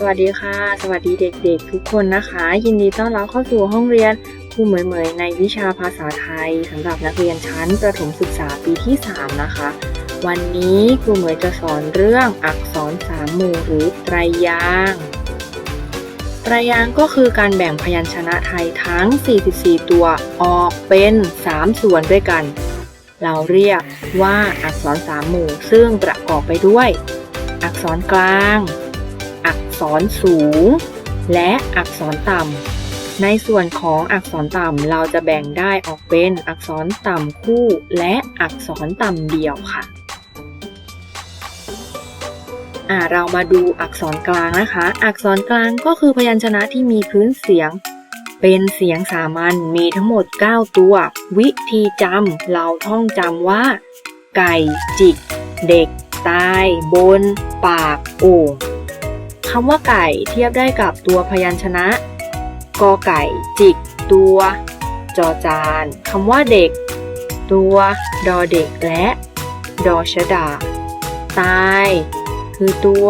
สวัสดีค่ะ สวัสดีเด็กๆ ทุกคนนะคะ ยินดีต้อนรับเข้าสู่ห้องเรียนครูเหมยในวิชาภาษาไทยสำหรับนักเรียนชั้นประถมศึกษาปีที่ 3 นะคะ วันนี้ครูเหมยจะสอนเรื่องอักษรสามหมู่หรือไตรยางไตรยางก็คือการแบ่งพยัญชนะไทยทั้ง 44 ตัวออกเป็น 3 ส่วนด้วยกัน เราเรียกว่าอักษรสามหมู่ซึ่งประกอบไปด้วย อักษรกลาง อักษรสูง และอักษรต่ำ ในส่วนของอักษรต่ำเราจะแบ่งได้ออกเป็นอักษรต่ำคู่ และอักษรต่ำเดี่ยวค่ะอ่าเรามาดูอักษรกลางนะคะ อักษรกลางก็คือพยัญชนะที่มีพื้นเสียง เป็นเสียงสามัญมีทั้งหมด 9 ตัว วิธีจำเราท่องจำว่า ไก่ จิก เด็ก ตาย บน ปาก โอ่ง คำว่าไก่เทียบได้กับตัวพยัญชนะ กอไก่ จิก ตัว จอจานคำว่าเด็ก ตัว ดอเด็กและ ดอชดา ตาย คือตัว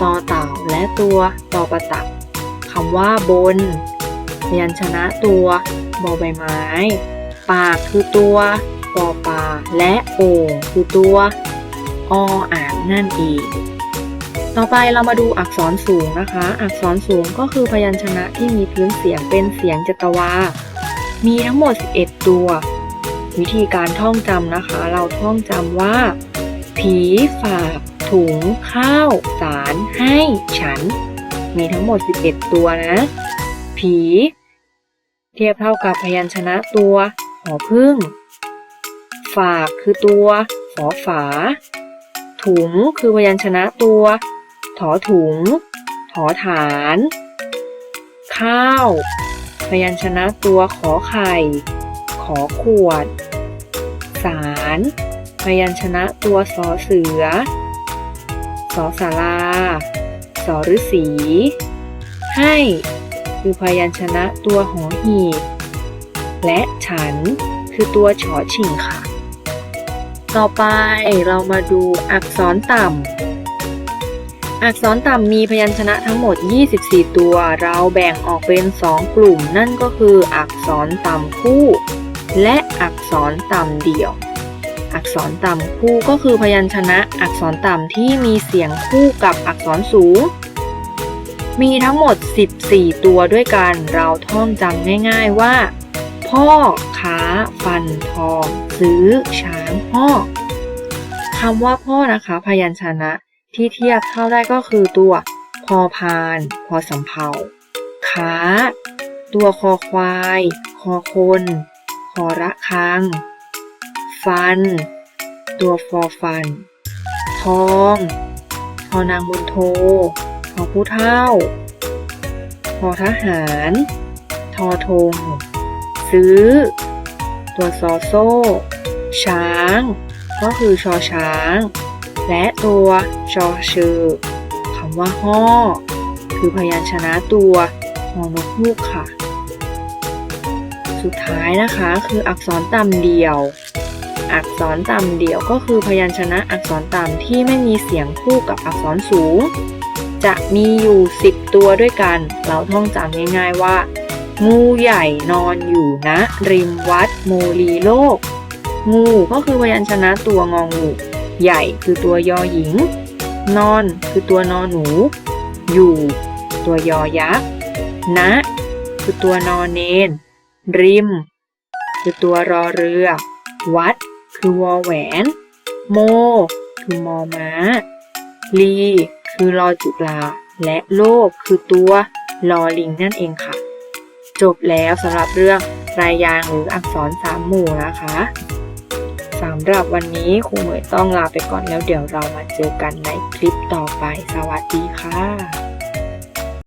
ตอเต่าและตัวตอประตักคำว่าบน พยัญชนะตัวบอใบไม้ ปากคือตัวปอปลาและโอ่งคือตัว ออ่างนั่นเอง ต่อไปเรามาดูอักษรสูงนะคะ อักษรสูงก็คือพยัญชนะที่มีพื้นเสียงเป็นเสียงจัตวา มีทั้งหมด 11 ตัว วิธีการท่องจำนะคะ เราท่องจำว่า ผีฝากถุงข้าว สารให้ฉัน มีทั้งหมด 11 ตัวนะ ผี เทียบเท่ากับพยัญชนะตัวหอพึ่ง ฝากคือตัวฝอฝา ถุงคือพยัญชนะตัว ถอถุง ถอฐาน ข้าว พยัญชนะตัวขอไข่ ขอขวด สาร พยัญชนะตัวสอเสือ สอสาราสอฤษีให้คือพยัญชนะตัวหอหีบและฉันคือตัวฉอชิงค่ะ ต่อไปเรามาดูอักษรต่ำ อักษรต่ำมีพยัญชนะทั้งหมด 24 ตัว เราแบ่งออกเป็น 2 กลุ่ม นั่นก็คืออักษรต่ำคู่ และอักษรต่ำเดี่ยว อักษรต่ำคู่ก็คือพยัญชนะอักษรต่ำที่มีเสียงคู่กับอักษรสูง มีทั้งหมด 14 ตัวด้วยกัน เราท่องจำง่ายๆว่า พ่อค้าฟันทอง ซื้อช้างพ่อคำว่าพ่อนะคะ พยัญชนะ ที่เทียบเท่าได้ก็คือตัวพอพาน พอสำเภาค้าตัวคอควาย คอคน คอระคัง ฟัน ตัวฟอฟัน ทองทอนางบุญโททอผู้เท่าทอทหาร ทอธงซื้อ ตัวซอโซ่ ช้าง ก็คือชอช้าง และตัวชอเชอคำว่าห่อคือพยัญชนะตัวหอนกฮูกค่ะ สุดท้ายนะคะคืออักษรต่ำเดียว อักษรต่ำเดียวก็คือพยัญชนะอักษรต่ำที่ไม่มีเสียงคู่กับอักษรสูง จะมีอยู่ 10 ตัวด้วยกัน เราท่องจำง่ายๆว่า งูใหญ่นอนอยู่ณริมวัดโมลีโลก งูก็คือพยัญชนะตัวงองู ใหญ่คือตัวยอหญิง นอนคือตัวนอหนู อยู่ ตัวยอยักษ์ณคือตัวนอนเนน ริม คือตัวรอเรือ วัด คือวอแหวน โม คือมอม้า ลี คือรอจุฬาและโลกคือตัวลอลิงนั่นเองค่ะ จบแล้วสำหรับเรื่องรายยางหรืออักษรสามหมู่นะคะ สำหรับวันนี้ครูเหมยต้องลาไปก่อนแล้วเดี๋ยวเรามาเจอกันในคลิปต่อไป สวัสดีค่ะ